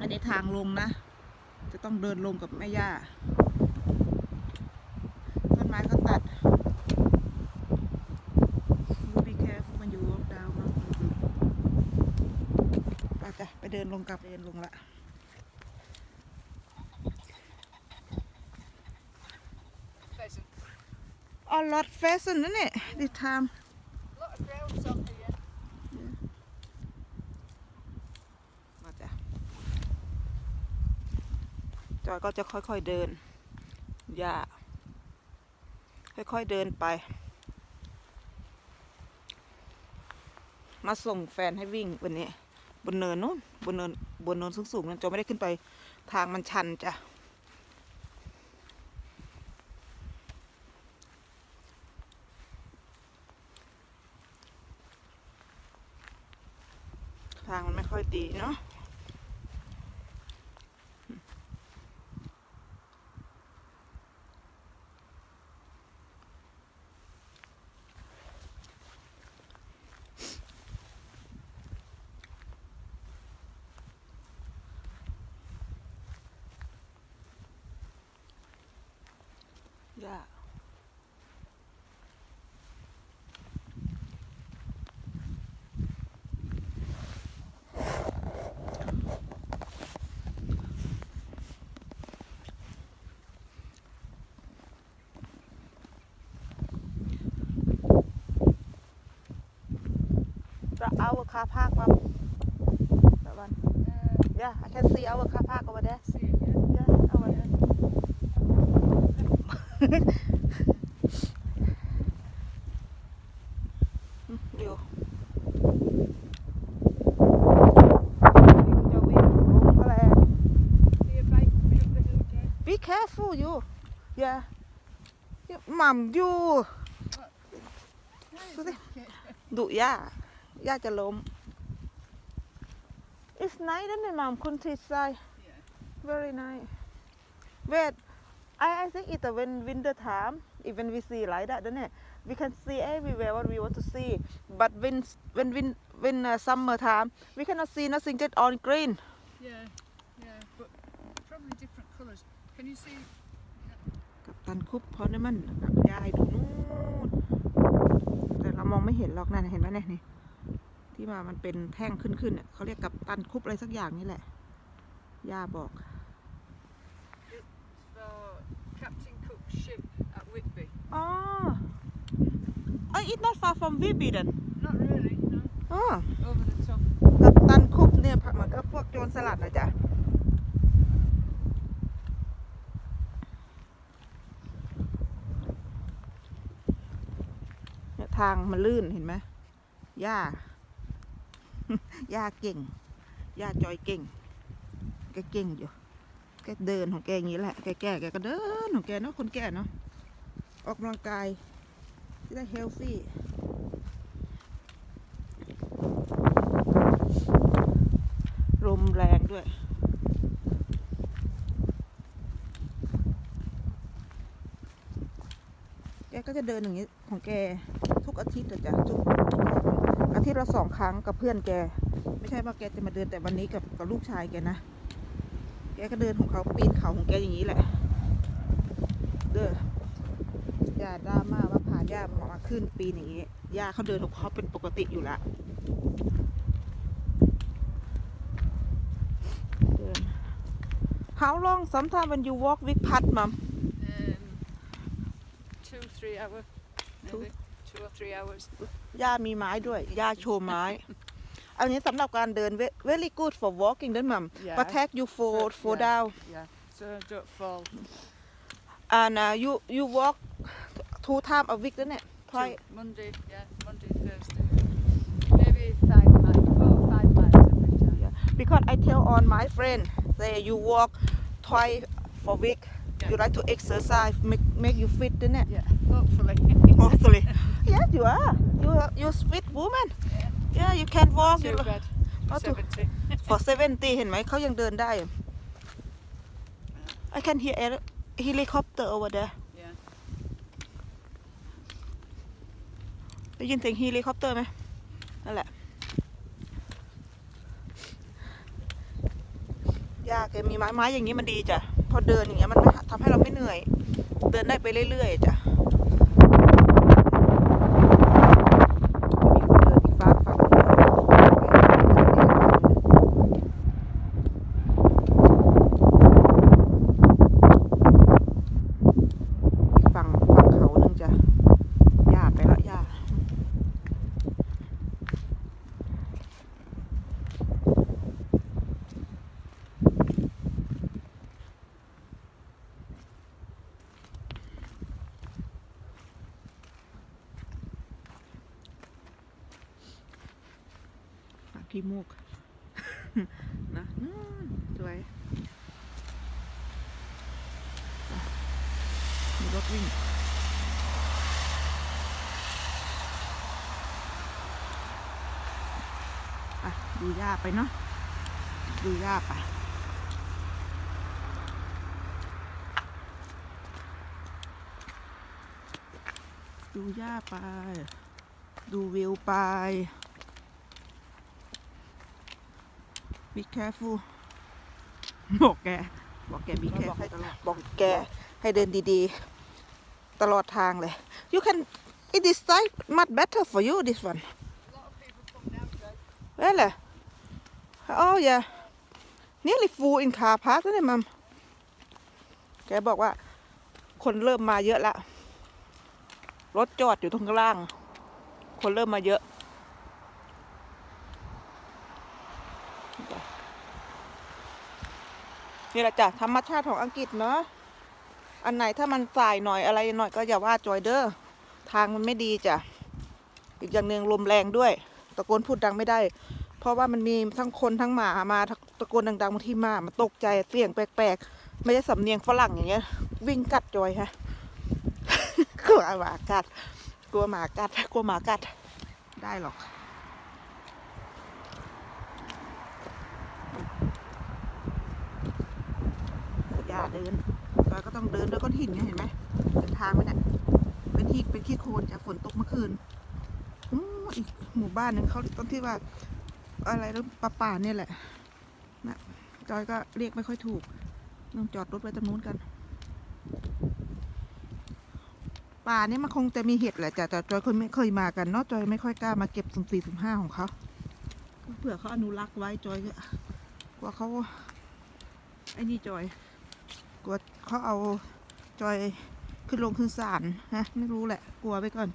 อันนี้ทางลงนะ จะต้องเดินลงกับแม่ย่า ต้นไม้เขาตัด You be careful when you walk down เนอะไปจ้ะไปเดินลงกับเดินลงละ Pheasant. อ๋อ lot pheasant นั่นเนี่ย this time A lot of grouse on here. มาจ้ะจ อยก็จะค่อยๆเดินย่าค่อยๆเดินไป มาส่งแฟนให้วิ่งวันนี้ บนเนินนู้นบนเนินบนเนินสูงๆนั้นจอยไม่ได้ขึ้นไปทางมันชันจ้ะทางมันไม่ค่อยดีเนาะ ย่า The our car park, mom. That one. Uh, Yeah, I can see our car park over there. Be careful you yeah หม่ำอยู่ดูสิดุย่าย่าจะล้ม It's nice นั่นนี่หม่ำคุณทิศไซ Yeah. very nice wait I I think it's a when winter time even we see like that นั่นนี่ we can see everywhere what we want to see but when when when when uh, summer time we cannot see nothing just on green Yeah, yeah, but probably different colours. Can you see? กับตันคุบเพราะนี่มันยายดูนู่นแต่เรามองไม่เห็นหรอกนั่นเห็นไหมเนี่ยนี่ที่มามันเป็นแท่งขึ้นขึ้นๆเนี่ยเขาเรียกกับตันคุบอะไรสักอย่างนี่แหละย่าบอก Whitby. อ๋อไอ้ it's not far from Vibi then Not really, no. อ๋อ Over the top. กับตันคุบเนี่ยเหมือนกับพวกโจรสลัดนะจ๊ะเนี่ยทางมันลื่นเห็นไหมย่าย่าเก่งย่าจอยเก่ง แกเก่งอยู่ แกเดินของแกอย่างนี้แหละ แกแก่แกก็เดินของแกเนาะ คนแก่เนาะ ออกกำลังกายที่ได้เฮลฟี่ลมแรงด้วย แกก็จะเดินอย่างนี้ของแกทุกอาทิตย์อะจ้ะทุกอาทิตย์ละสองครั้งกับเพื่อนแก ไม่ใช่ว่าแกจะมาเดินแต่วันนี้กับกับลูกชายแกนะ แกก็เดินของเขาปีนเขาของแกอย่างนี้แหละ เด้อ อย่าดราม่าว่าผ่านย่ามาขึ้นปีนอย่างนี้ย่าเขาเดินของเขาเป็นปกติอยู่ละเดิน How long sometimes when you walk with Pat mom Um, two, three hour, Two? maybe two or three hours. ย่ามีไม้ด้วยย่าโชว์ไม้ อันนี้สำหรับการเดิน ve- very good for walking นั่นมัม Yeah. protect you for For- for yeah. down Yeah, so don't fall. and uh, you you walk two time a week นั่นแหละ Two- twice Monday, yeah, Monday, Thursday. Maybe five miles, four or five miles every time. Yeah. because I tell on my friend say you walk twice for week Yeah. you like to exercise make make you fit นั่นแหละ Yeah, hopefully. hopefully yes you are you are you fit woman yeah you can walk you Too bad. Not too- 70. for 70 เห็นไหมเขายังเดินได้ I can hear a helicopter over there ได้ยินเสียงเฮลิคอปเตอร์ไหมนั่นแหละยากแกมีไม้ไม้อย่างนี้มันดีจ้ะ พอเดินอย่างเงี้ยมันทำให้เราไม่เหนื่อย เดินได้ไปเรื่อยๆจ้ะ มีคนเดินอีกฝั่งฝั่งหนึ่งอีกฝั่งฝั่งเขาหนึ่งจ้ะยากไปแล้วยาก ปาก ขี้มูกนะนู่นสวยมีรถวิ่งอะดูหญ้าไปเนาะดูหญ้าไปดูหญ้าไป ดูวิวไป be careful บอกแก บอกแก be careful ตลอดบอกแกให้เดินดีๆ ตลอดทางเลย you can it is side much better for you this one A lot of people come now, Joe. really oh yeah nearly full in car park แล้วเนี่ยมัมแกบอกว่า คนเริ่มมาเยอะละรถจอดอยู่ตรงข้างล่าง คนเริ่มมาเยอะ นี่แหละจ้ะธรรมชาติของอังกฤษเนาะอันไหนถ้ามันสายหน่อยอะไรหน่อยก็อย่าว่าจอยเด้อทางมันไม่ดีจ้ะอีกอย่างหนึ่งลมแรงด้วยตะโกนพูดดังไม่ได้ เพราะว่ามันมีทั้งคนทั้งหมามาตะโกนดังๆบางทีหมามันตกใจเสียงแปลกๆ ไม่ใช่สำเนียงฝรั่งอย่างเงี้ย วิ่งกัดจอยฮะกลัวหมากัด กลัวหมากัดกลัวหมากัดได้หรอก อย่า เดินจอยก็ต้องเดินด้วยก้อนหินไงเห็นไหมเป็นทางไปเนี่ยเป็นที่เป็นขี้โคลนจากฝนตกเมื่อคืนอีกหมู่บ้านหนึ่งเขาต้นที่ว่า อะไรแล้วป่าป่าเนี่ยแหละนะจอยก็เรียกไม่ค่อยถูกต้องจอดรถไว้ตรงนู้นกัน ป่านี่มันคงจะมีเห็ดแหละแต่แต่จอยคนไม่เคยมากันเนาะจอยไม่ค่อยกล้ามาเก็บสุ่มสี่สุ่มห้าของเขาเผื่อเขาอนุรักษ์ไว้จอยก็กลัวเขาไอ้นี่จอย กลัวเขาเอาจอยขึ้นลงขึ้นศาลนะไม่รู้แหละ กลัวไปก่อน